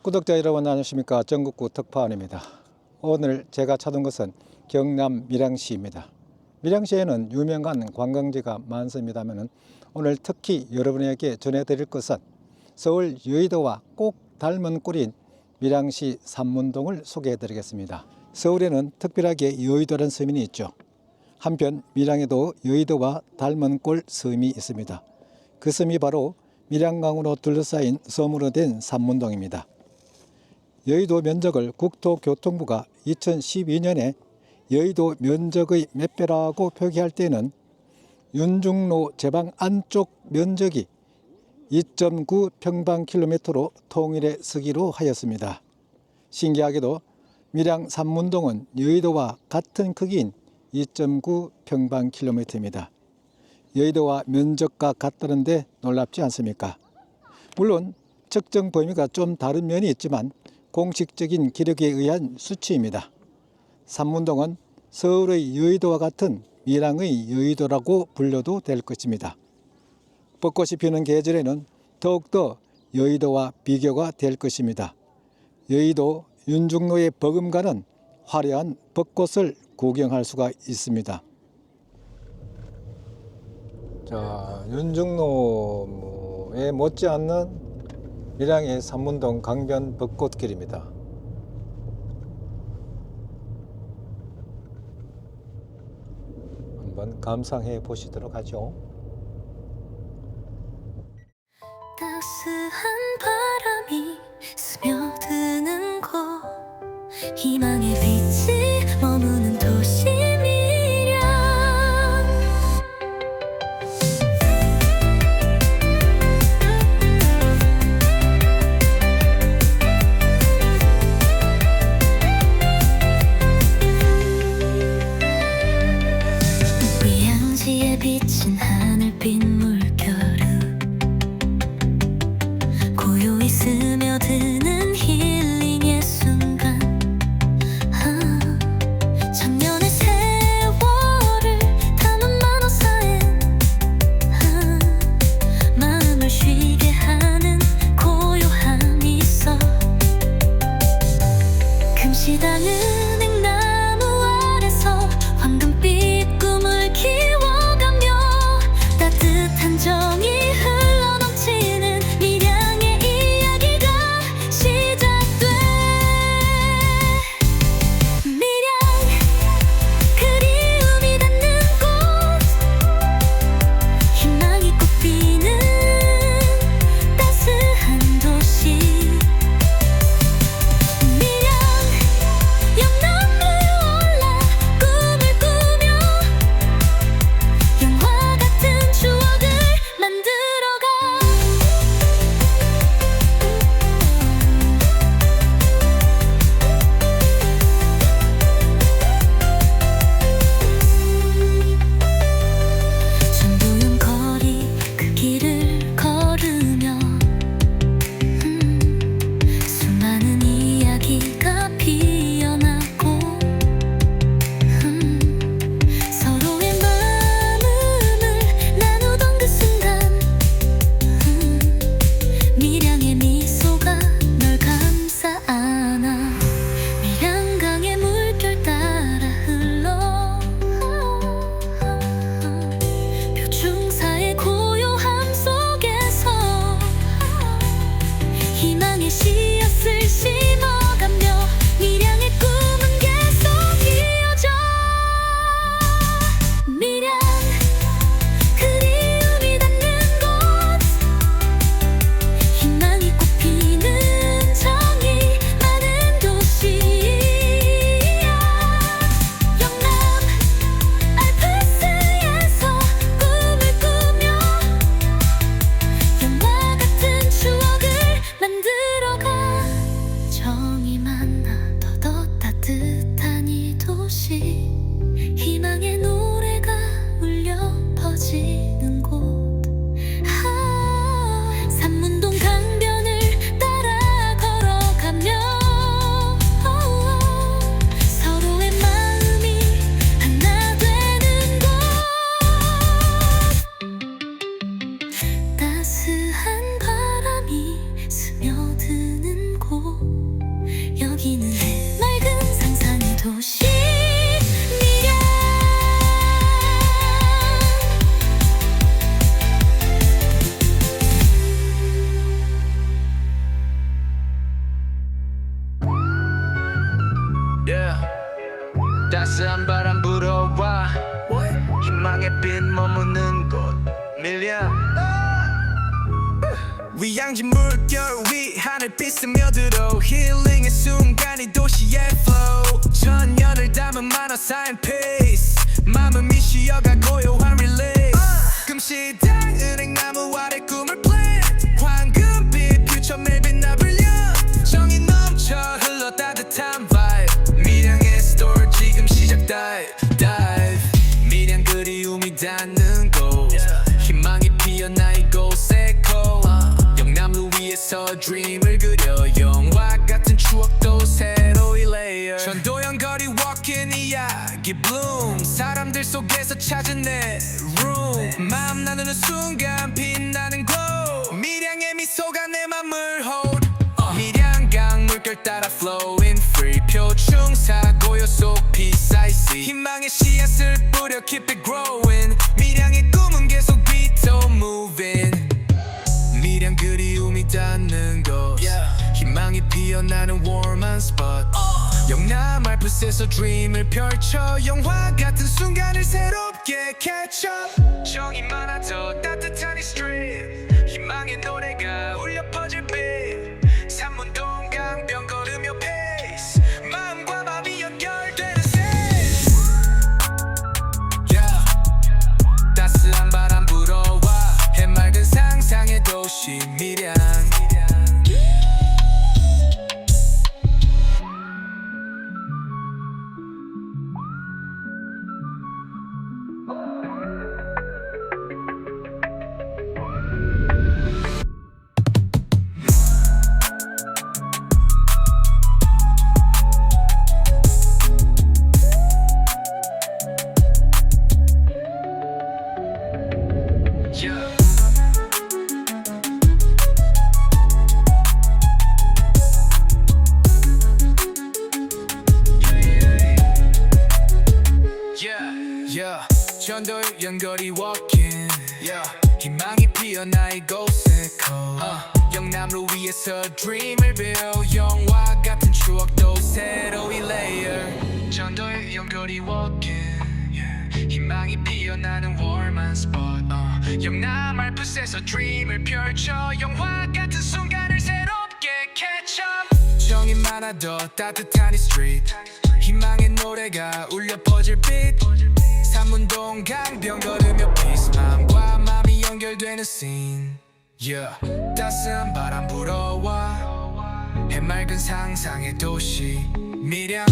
구독자 여러분 안녕하십니까 전국구 특파원입니다. 오늘 제가 찾은 것은 경남 밀양시입니다. 밀양시에는 유명한 관광지가 많습니다만 오늘 특히 여러분에게 전해드릴 것은 서울 여의도와 꼭 닮은 꼴인 밀양시 삼문동을 소개해드리겠습니다. 서울에는 특별하게 여의도라는 서민이 있죠. 한편 밀양에도 여의도와 닮은 꼴 섬이 있습니다. 그 섬이 바로 밀양강으로 둘러싸인 섬으로 된 삼문동입니다. 여의도 면적을 국토교통부가 2012년에 여의도 면적의 몇 배라고 표기할 때는 윤중로 제방 안쪽 면적이 2.9 평방킬로미터로 통일해 쓰기로 하였습니다. 신기하게도 밀양 삼문동은 여의도와 같은 크기인 2.9 평방킬로미터입니다. 여의도와 면적과 같다는데 놀랍지 않습니까? 물론 측정 범위가 좀 다른 면이 있지만 공식적인 기록에 의한 수치입니다. 삼문동은 서울의 여의도와 같은 밀양의 여의도라고 불려도 될 것입니다. 벚꽃이 피는 계절에는 더욱더 여의도와 비교가 될 것입니다. 여의도 윤중로의 버금가는 화려한 벚꽃을 구경할 수가 있습니다. 자, 윤중로에 못지않는 밀양의 삼문동 강변 벚꽃길입니다. 한번 감상해 보시도록 하죠. 따스한 바람이 스며드는 곳 희망의 빛이 양진 물결 위 하늘빛 스며들어 힐링의 순간이 도시의 flow. 천년을 담은 만화 사인 페이스 마음은 미쉬어가 고요한 릴레이스 금시당 은행나무 아래 거리 walking 이야기 bloom. 사람들 속에서 찾은 내 room. 마음 나누는 순간 빛나는 glow. 미량의 미소가 내 맘을 hold. 미량강 물결 따라 flowing free. 표충사 고요 속 peace I see. 희망의 씨앗을 뿌려 keep it growing. 미량의 꿈은 계속 비토 moving. 미량 그리움이 닿는 곳. 희망이 피어나는 warm한 spot 영남 알프스에서 dream을 펼쳐 영화 같은 순간을 새롭게 up 정이 많아 더 따뜻한 이 stream 희망의 노래가 울려 퍼질 빛. 산문동 강변 걸으며 pace 마음과 마음이 연결되는 sense yeah. 따스한 바람 불어와 해맑은 상상의 도시 미량 전도 연거리 walking. Yeah. 희망이 피어나 이곳에 cold. Uh, 영남로 위에서 dream을 build. 영화 같은 추억도 새로이 layer. 전도 연거리 walking. Yeah. 희망이 피어나는 warm한 spot. Uh, 영남 알프스에서 dream을 펼쳐. 영화 같은 순간을 새롭게 catch up. 정이 많아 더 따뜻한 이 street. 희망의 노래가 울려 퍼질 빛 산문동 강변 걸으며 마음과 마음이 연결되는 scene. Yeah. 따스한 바람 불어와. 해맑은 상상의 도시. 미량